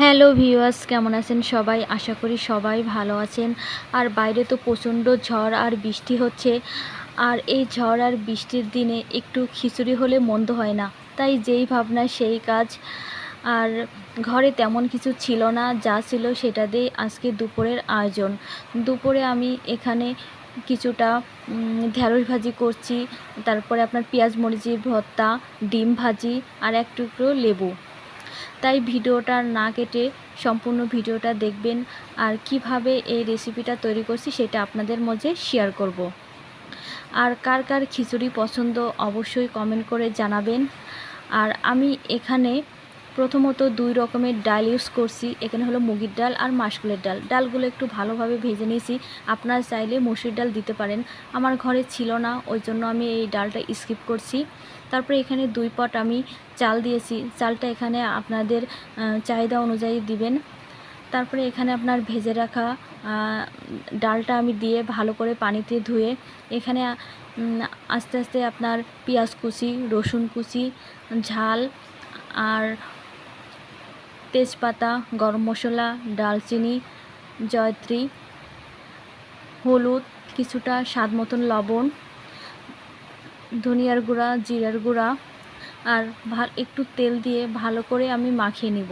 Hello viewers, কেমন আছেন সবাই? আশা করি সবাই ভালো আছেন। আর বাইরে তো প্রচণ্ড ঝড় আর বৃষ্টি হচ্ছে। আর এই ঝড় আর বৃষ্টির দিনে একটু খিচুড়ি হলে মন্দ হয় না। তাই যেই ভাবনা, সেই কাজ। আর ঘরে তেমন কিছু ছিল না, যা ছিল সেটা দিয়ে আজকে দুপুরের আয়োজন। দুপুরে আমি এখানে কিছুটা ঢ্যাঁড়স ভাজি করছি। তারপরে আপনার পেঁয়াজ মরিচের ভর্তা, ডিম ভাজি আর এক টুকরো লেবু। তাই ভিডিওটা না কেটে সম্পূর্ণ ভিডিওটা দেখবেন আর কীভাবে এই রেসিপিটা তৈরি করছি সেটা আপনাদের মধ্যে শেয়ার করব। আর কার কার খিচুড়ি পছন্দ অবশ্যই কমেন্ট করে জানাবেন আর আমি এখানে প্রথমত দুই রকমের ডাল ইউজ করছি। এখানে হলো মুগির ডাল আর মাসকলের ডাল। ডালগুলো একটু ভালোভাবে ভেজে নিয়েছি। আপনারা চাইলে মসুর ডাল দিতে পারেন। আমার ঘরে ছিল না, ওই জন্য আমি এই ডালটা স্কিপ করছি। তারপরে এখানে দুই পট আমি চাল দিয়েছি। চালটা এখানে আপনাদের চাহিদা অনুযায়ী দিবেন। তারপরে এখানে আপনার ভেজে রাখা ডালটা আমি দিয়ে ভালো করে পানিতে ধুয়ে এখানে আস্তে আস্তে আপনার পেঁয়াজ কুচি, রসুন কুচি, ঝাল আর তেজপাতা, গরম মশলা, ডালচিনি, জয়ত্রী, হলুদ, কিছুটা স্বাদ মতন লবণ, ধনিয়ার গুঁড়া, জিরার গুঁড়া আর ভালো একটু তেল দিয়ে ভালো করে আমি মাখিয়ে নিব।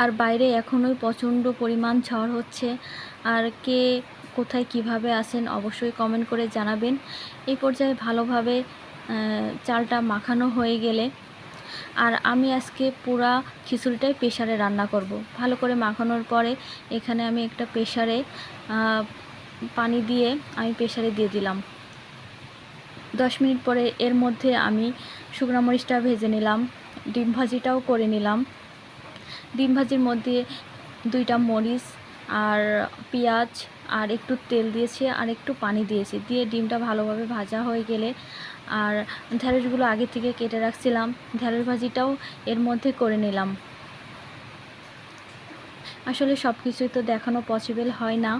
আর বাইরে এখনোই প্রচণ্ড পরিমাণ ঝড় হচ্ছে। আর কে কোথায় কীভাবে আছেন অবশ্যই কমেন্ট করে জানাবেন। এই পর্যায়ে ভালোভাবে চালটা মাখানো হয়ে গেলে আর আমি আজকে পুরা খিচুড়িটাই প্রেশারে রান্না করব। ভালো করে মাখানোর পরে এখানে আমি একটা প্রেশারে পানি দিয়ে আমি প্রেশারে দিয়ে দিলাম। দশ মিনিট পরে এর মধ্যে আমি শুকনো মরিচটা ভেজে নিলাম, ডিম ভাজিটাও করে নিলাম। ডিম ভাজির মধ্যে দুইটা মরিচ আর পেঁয়াজ আর একটু তেল দিয়েছি আর একটু পানি দিয়েছি। দিয়ে ডিমটা ভালোভাবে ভাজা হয়ে গেলে আর ঢ্যাঁড়সগুলো আগে থেকে কেটে রাখছিলাম। ঢ্যাঁড়স ভাজিটাও এর মধ্যে করে নিলাম। আসলে সব কিছুই তো দেখানো পসিবল হয় না।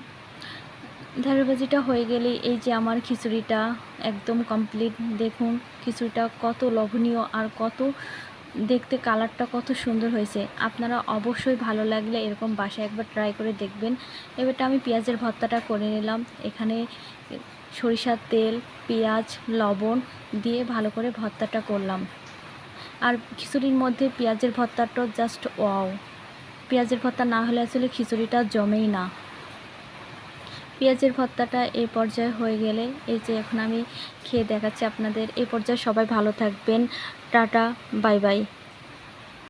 ঢ্যাঁড়স ভাজিটা হয়ে গেলে এই যে আমার খিচুড়িটা, একদম কমপ্লিট দেখুন, খিচুড়িটা কত লোভনীয় আর কত দেখতে কালারটা কত সুন্দর হয়েছে। আপনারা অবশ্যই ভালো লাগলে এরকম বাসায় একবার ট্রাই করে দেখবেন। এবারটা আমি পেঁয়াজের ভর্তাটা করে নিলাম। এখানে সরিষার তেল, পেঁয়াজ, লবণ দিয়ে ভালো করে ভর্তাটা করলাম। আর খিচুড়ির মধ্যে পেঁয়াজের ভর্তাটা জাস্ট ওয়াও পেঁয়াজের ভর্তা না হলে আসলে খিচুড়িটা জমেই না। পেঁয়াজের ভর্তাটা এই পর্যায়ে হয়ে গেলে এই যে এখন আমি খেয়ে দেখাচ্ছি আপনাদের। এই পর্যায়ে সবাই ভালো থাকবেন। Tata, bye bye.